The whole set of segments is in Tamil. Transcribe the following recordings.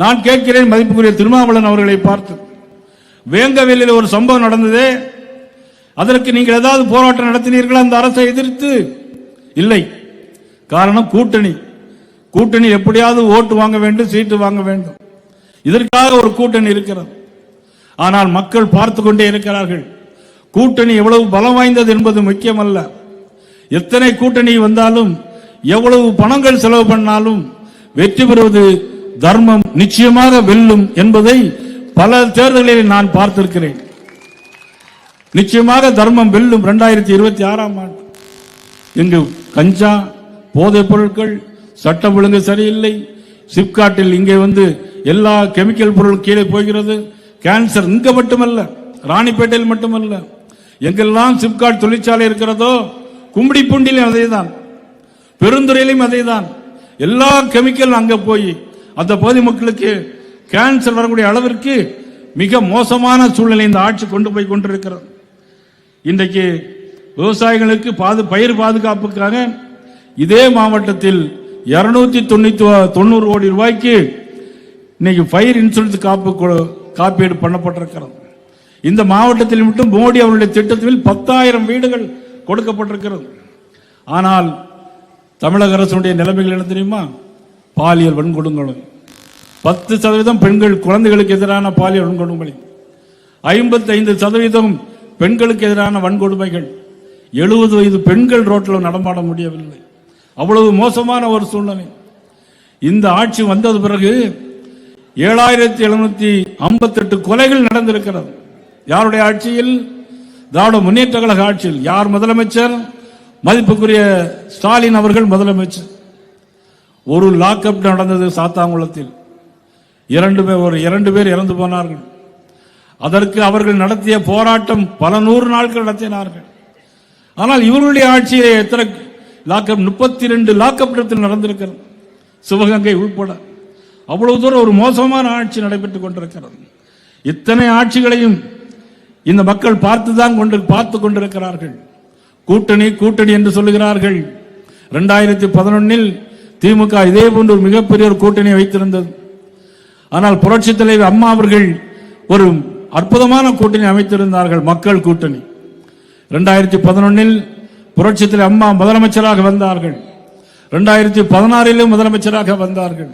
நான் கேட்கிறேன் மதிப்புக்குரிய திருமாவளவன் அவர்களை பார்த்து வேங்கவேலில் ஒரு சம்பவம் நடந்ததே அதற்கு நீங்கள் ஏதாவது போராட்டம் நடத்தினீர்களா அந்த அரசை எதிர்த்து? இல்லை. காரணம் கூட்டணி. கூட்டணி எப்படியாவது ஓட்டு வாங்க வேண்டும் சீட்டு வாங்க வேண்டும். இதற்காக ஒரு கூட்டணி இருக்கிறது. ஆனால் மக்கள் பார்த்து கொண்டே இருக்கிறார்கள். கூட்டணி எவ்வளவு பலம் வாய்ந்தது என்பது முக்கியமல்ல. எத்தனை கூட்டணி வந்தாலும் எவ்வளவு பணங்கள் செலவு பண்ணாலும் வெற்றி பெறுவது தர்மம் நிச்சயமாக வெல்லும் என்பதை பல தேர்தல்களில் நான் பார்த்திருக்கிறேன். நிச்சயமாக தர்மம் வெல்லும் இரண்டாயிரத்தி இருபத்தி ஆறாம் ஆண்டு. இங்கு கஞ்சா போதைப் பொருட்கள் சட்டம் ஒழுங்கு சரியில்லை. சிப்காட்டில் இங்கே வந்து எல்லா கெமிக்கல் பொருள் கீழே போகிறது. கேன்சர் இங்க மட்டுமல்ல ராணிப்பேட்டையில் மட்டுமல்ல. எங்கெல்லாம் சிப்காட் தொழிற்சாலை இருக்கிறதோ கும்மிடிப்பூண்டிலும் அதேதான். பெருந்துறையிலும் அதேதான். எல்லா கெமிக்கல் அங்க போய் அந்த பகுதி மக்களுக்கு கேன்சர் வரக்கூடிய அளவிற்கு மிக மோசமான சூழ்நிலை இந்த ஆட்சி கொண்டு போய் கொண்டிருக்கிறது. இன்றைக்கு விவசாயிகளுக்கு பாது பயிர் பாதுகாப்புக்காக இதே மாவட்டத்தில் இருநூத்தி தொண்ணூத்தி தொண்ணூறு கோடி ரூபாய்க்கு இன்னைக்கு பயிர் இன்சூரன்ஸ் காப்பு கொ- காப்பீடு பண்ணப்பட்டிருக்கிறது. இந்த மாவட்டத்தில் மட்டும் மோடி அவருடைய திட்டத்தில் பத்தாயிரம் வீடுகள் கொடுக்கப்பட்டிருக்கிறது. ஆனால் தமிழக அரசுடைய நிலைமைகள் என்ன தெரியுமா? பாலியல் வன்கொடுங்களும் பத்து சதவீதம் பெண்கள் குழந்தைகளுக்கு எதிரான பாலியல் வன்கொடுங்கொலை ஐம்பத்தி ஐந்து சதவீதம் பெண்களுக்கு எதிரான வன்கொடுமைகள். எழுபது வயது பெண்கள் ரோட்டில் நடமாட முடியவில்லை. அவ்வளவு மோசமான ஒரு சூழ்நிலை. இந்த ஆட்சி வந்தது பிறகு ஏழாயிரத்தி எழுநூத்தி ஐம்பத்தெட்டு கொலைகள் நடந்திருக்கிறது. யாருடைய ஆட்சியில்? திராவிட முன்னேற்ற கழக ஆட்சியில். யார் முதலமைச்சர்? மதிப்புக்குரிய ஸ்டாலின் அவர்கள் முதலமைச்சர். ஒரு லாக்அப் நடந்தது சாத்தாங்குளத்தில். இரண்டு பேர் ஒரு இரண்டு பேர் இறந்து போனார்கள். அதற்கு அவர்கள் நடத்திய போராட்டம் பல நூறு நாட்கள் நடத்தினார்கள். ஆனால் இவர்களுடைய ஆட்சியிலே எத்தனை லாக்அப் முப்பத்தி ரெண்டு லாக்அப் இடத்தில் நடந்திருக்கிறது. சிவகங்கை உட்பட அவ்வளவு தூரம் ஒரு மோசமான ஆட்சி நடைபெற்றுக் கொண்டிருக்கிறது. இத்தனை ஆட்சிகளையும் இந்த மக்கள் பார்த்துதான் கொண்டு பார்த்து கொண்டிருக்கிறார்கள். கூட்டணி கூட்டணி என்று சொல்லுகிறார்கள். ரெண்டாயிரத்தி பதினொன்னில் திமுக இதே போன்ற ஒரு மிகப்பெரிய ஒரு கூட்டணி வைத்திருந்தது. ஆனால் புரட்சி தலைவர் அம்மா அவர்கள் ஒரு அற்புதமான கூட்டணி அமைத்திருந்தார்கள் மக்கள் கூட்டணி. இரண்டாயிரத்தி பதினொன்னில் புரட்சித்தில் அம்மா முதலமைச்சராக வந்தார்கள். இரண்டாயிரத்தி பதினாறிலும் முதலமைச்சராக வந்தார்கள்.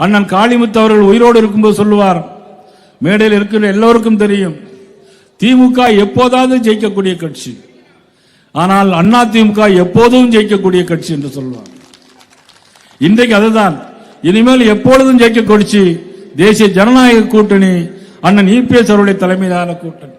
அண்ணன் காளிமுத்து அவர்கள் உயிரோடு இருக்கும்போது சொல்லுவார் மேடையில் இருக்கிற எல்லோருக்கும் தெரியும் திமுக எப்போதாவது ஜெயிக்கக்கூடிய கட்சி. ஆனால் அண்ணா திமுக எப்போதும் ஜெயிக்கக்கூடிய கட்சி என்று சொல்வார் இன்றைக்கு அதுதான். இனிமேல் எப்பொழுதும் ஜெயிக்க கொடிச்சு தேசிய ஜனநாயக கூட்டணி அண்ணன் இபிஎஸ் அவருடைய தலைமையிலான கூட்டணி.